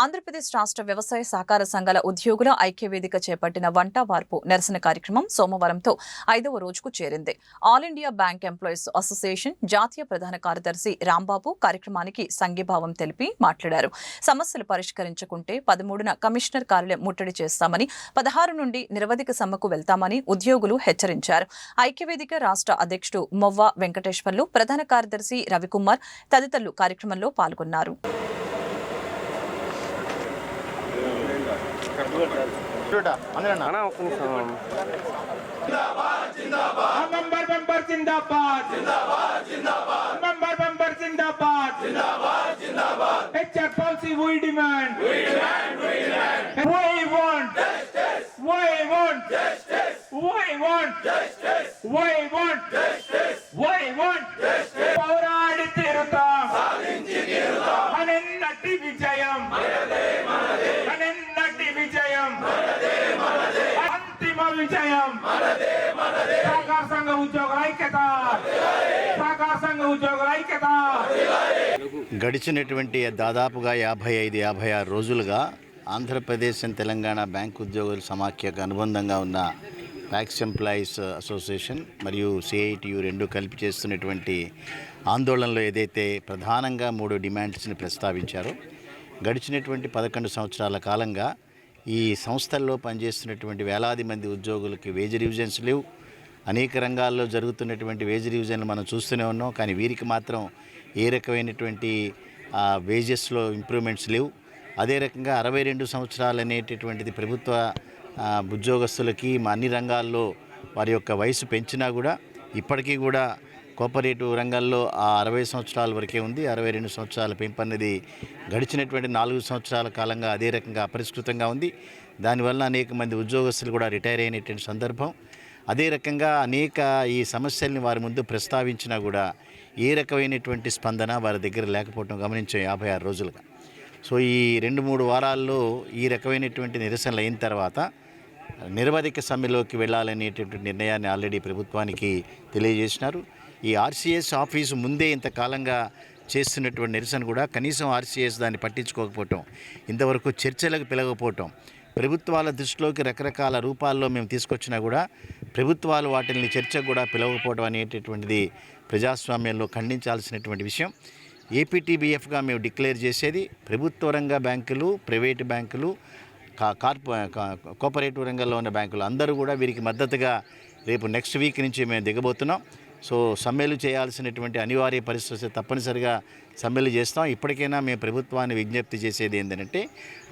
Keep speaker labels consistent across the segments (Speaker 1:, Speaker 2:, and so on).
Speaker 1: ఆంధ్రప్రదేశ్ రాష్ట్ర వ్యవసాయ సహకార సంఘాల ఉద్యోగుల ఐక్యవేదిక చేపట్టిన వంట వార్పు నిరసన కార్యక్రమం సోమవారంతో ఐదవ రోజుకు చేరింది. All India bank employees association జాతీయ ప్రధాన కార్యదర్శి రాంబాబు కార్యక్రమానికి సంఘీభావం తెలిపి మాట్లాడారు. సమస్యలు పరిష్కరించకుంటే పదమూడున కమిషనర్ కార్యాలయం ముట్టడి చేస్తామని పదహారు నుండి నిరవధిక సమ్మెకు వెళ్తామని ఉద్యోగులు హెచ్చరించారు. ఐక్యవేదిక రాష్ట్ర అధ్యక్షుడు మొవ్వ వెంకటేశ్వర్లు ప్రధాన కార్యదర్శి రవికుమార్ తదితరులు కార్యక్రమంలో పాల్గొన్నారు.
Speaker 2: అన్నా ఒక్క నిమిషం
Speaker 3: బంబర్ బంబర్ జిందాబాద్ జిందాబాద్ జిందాబాద్ బంబర్ బంబర్ జిందాబాద్ జిందాబాద్ జిందాబాద్ HR policy we demand we demand we demand we want justice we want justice we want justice we want justice విజయం సహకార సంఘ ఉద్యోగుల ఐక్యత. సహకార సంఘ ఉద్యోగుల ఐక్యత.
Speaker 4: గడిచినటువంటి దాదాపుగా యాభై ఐదు యాభై ఆరు రోజులుగా ఆంధ్రప్రదేశ్ అండ్ తెలంగాణ బ్యాంక్ ఉద్యోగుల సమాఖ్యకు అనుబంధంగా ఉన్న ట్యాక్స్ ఎంప్లాయీస్ అసోసియేషన్ మరియు సిఐటియు రెండు కలిపి చేస్తున్నటువంటి ఆందోళనలో ఏదైతే ప్రధానంగా మూడు డిమాండ్స్ని ప్రస్తావించారో గడిచినటువంటి పదకొండు సంవత్సరాల కాలంగా ఈ సంస్థల్లో పనిచేస్తున్నటువంటి వేలాది మంది ఉద్యోగులకి వేజ్ రివిజన్స్ లేవు. అనేక రంగాల్లో జరుగుతున్నటువంటి వేజ్ రివిజన్లు మనం చూస్తూనే ఉన్నాం. కానీ వీరికి మాత్రం ఏ రకమైనటువంటి వేజెస్లో ఇంప్రూవ్మెంట్స్ లేవు. అదే రకంగా అరవై రెండు సంవత్సరాలు అనేటటువంటిది ప్రభుత్వ ఉద్యోగస్తులకి మా అన్ని రంగాల్లో వారి యొక్క వయసు పెంచినా కూడా ఇప్పటికీ కూడా కోఆపరేటివ్ రంగంలో ఆ అరవై సంవత్సరాల వరకే ఉంది. అరవై రెండు సంవత్సరాల పెంపన్నది గడిచినటువంటి నాలుగు సంవత్సరాల కాలంగా అదే రకంగా అపరిష్కృతంగా ఉంది. దానివల్ల అనేక మంది ఉద్యోగస్తులు కూడా రిటైర్ అయినటువంటి సందర్భం. అదే రకంగా అనేక ఈ సమస్యల్ని వారి ముందు ప్రస్తావించినా కూడా ఏ రకమైనటువంటి స్పందన వారి దగ్గర లేకపోవడం గమనించాం యాభై ఆరు రోజులుగా. సో ఈ రెండు మూడు వారాల్లో ఈ రకమైనటువంటి నిరసనలు అయిన తర్వాత నిరవధిక సమ్మెలోకి వెళ్ళాలనేటటువంటి నిర్ణయాన్ని ఆల్రెడీ ప్రభుత్వానికి తెలియజేసినారు. ఈ ఆర్సీఎస్ ఆఫీసు ముందే ఇంతకాలంగా చేస్తున్నటువంటి నిరసన కూడా కనీసం ఆర్సీఎస్ దాన్ని పట్టించుకోకపోవటం ఇంతవరకు చర్చలకు పిలవకపోవటం ప్రభుత్వాల దృష్టిలోకి రకరకాల రూపాల్లో మేము తీసుకొచ్చినా కూడా ప్రభుత్వాలు వాటిని చర్చకు కూడా పిలవకపోవడం అనేటటువంటిది ప్రజాస్వామ్యంలో ఖండించాల్సినటువంటి విషయం. ఏపీటీబీఎఫ్గా మేము డిక్లేర్ చేసేది ప్రభుత్వ రంగ బ్యాంకులు ప్రైవేటు బ్యాంకులు కా- కార్పొ కోఆపరేటివ్ రంగంలో ఉన్న బ్యాంకులు అందరూ కూడా వీరికి మద్దతుగా రేపు నెక్స్ట్ వీక్ నుంచి మేము దిగబోతున్నాం. సో సమ్మెలు చేయాల్సినటువంటి అనివార్య పరిస్థితి తప్పనిసరిగా సమ్మెలు చేస్తాం. ఇప్పటికైనా మేము ప్రభుత్వాన్ని విజ్ఞప్తి చేసేది ఏంటంటే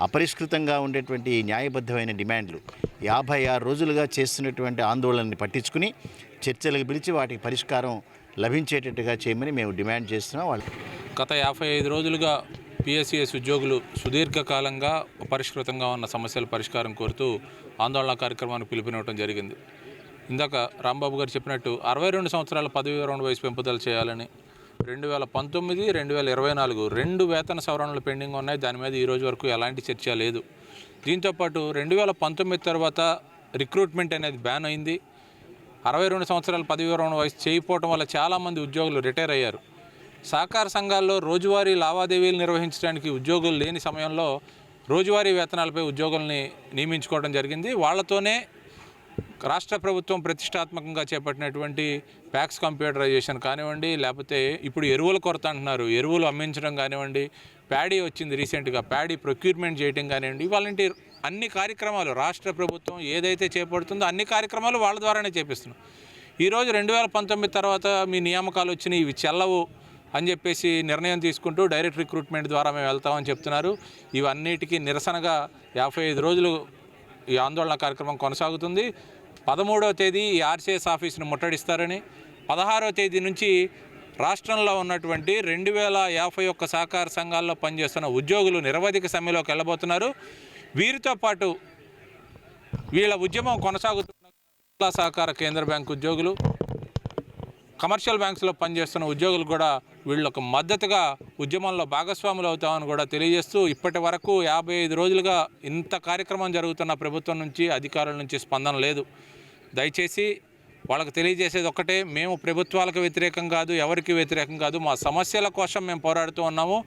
Speaker 4: అపరిష్కృతంగా ఉండేటువంటి న్యాయబద్ధమైన డిమాండ్లు యాభై ఆరు రోజులుగా చేస్తున్నటువంటి ఆందోళనని పట్టించుకుని చర్చలకు పిలిచి వాటికి పరిష్కారం లభించేటట్టుగా చేయమని మేము డిమాండ్ చేస్తున్నాం. వాళ్ళు
Speaker 5: గత యాభై ఐదు రోజులుగా పిఎస్సిఎస్ ఉద్యోగులు సుదీర్ఘకాలంగా పరిష్కృతంగా ఉన్న సమస్యల పరిష్కారం కోరుతూ ఆందోళన కార్యక్రమానికి పిలుపునివ్వడం జరిగింది. ఇందాక రాంబాబు గారు చెప్పినట్టు అరవై రెండు సంవత్సరాల పదవి విరమణ వయసు పెంపుదల చేయాలని రెండు వేల పంతొమ్మిది రెండు వేల ఇరవై నాలుగు రెండు వేతన సవరణలు పెండింగ్ ఉన్నాయి. దాని మీద ఈ రోజు వరకు ఎలాంటి చర్చ లేదు. దీంతోపాటు రెండు వేల పంతొమ్మిది తర్వాత రిక్రూట్మెంట్ అనేది బ్యాన్ అయింది. అరవై రెండు సంవత్సరాల పదవి విరమణ వయసు చేయకపోవడం వల్ల చాలామంది ఉద్యోగులు రిటైర్ అయ్యారు. సహకార సంఘాల్లో రోజువారీ లావాదేవీలు నిర్వహించడానికి ఉద్యోగులు లేని సమయంలో రోజువారీ వేతనాలపై ఉద్యోగుల్ని నియమించుకోవడం జరిగింది. వాళ్ళతోనే రాష్ట్ర ప్రభుత్వం ప్రతిష్టాత్మకంగా చేపట్టినటువంటి ప్యాక్స్ కంప్యూటరైజేషన్ కానివ్వండి లేకపోతే ఇప్పుడు ఎరువుల కొరత అంటున్నారు. ఎరువులు అమ్మించడం కానివ్వండి ప్యాడీ వచ్చింది రీసెంట్గా ప్యాడీ ప్రొక్యూర్మెంట్ చేయడం కానివ్వండి ఇవాళంటి అన్ని కార్యక్రమాలు రాష్ట్ర ప్రభుత్వం ఏదైతే చేపడుతుందో అన్ని కార్యక్రమాలు వాళ్ళ ద్వారానే చేపిస్తున్నాం. ఈరోజు రెండు వేల పంతొమ్మిది తర్వాత మీ నియామకాలు వచ్చినాయి ఇవి చెల్లవు అని చెప్పేసి నిర్ణయం తీసుకుంటూ డైరెక్ట్ రిక్రూట్మెంట్ ద్వారా మేము వెళ్తామని చెప్తున్నారు. ఇవన్నిటికీ నిరసనగా యాభై ఐదు రోజులు ఈ ఆందోళన కార్యక్రమం కొనసాగుతుంది. పదమూడవ తేదీ ఈ ఆర్సీఎస్ ఆఫీస్ను ముట్టడిస్తారని పదహారవ తేదీ నుంచి రాష్ట్రంలో ఉన్నటువంటి రెండు వేల యాభై ఒక్క సహకార సంఘాల్లో పనిచేస్తున్న ఉద్యోగులు నిరవధిక సమ్మెలోకి వెళ్ళబోతున్నారు. వీరితో పాటు వీళ్ళ ఉద్యమం కొనసాగుతున్న సహకార కేంద్ర బ్యాంక్ ఉద్యోగులు కమర్షియల్ బ్యాంక్స్లో పనిచేస్తున్న ఉద్యోగులు కూడా వీళ్ళకు మద్దతుగా ఉద్యమంలో భాగస్వాములు అవుతామని కూడా తెలియజేస్తూ ఇప్పటి వరకు యాభై ఐదు రోజులుగా ఇంత కార్యక్రమం జరుగుతున్న ప్రభుత్వం నుంచి అధికారుల నుంచి స్పందన లేదు. దయచేసి వాళ్ళకి తెలియజేసేది ఒక్కటే మేము ప్రభుత్వాలకు వ్యతిరేకం కాదు ఎవరికి వ్యతిరేకం కాదు మా సమస్యల కోసం మేము పోరాడుతూ ఉన్నాము.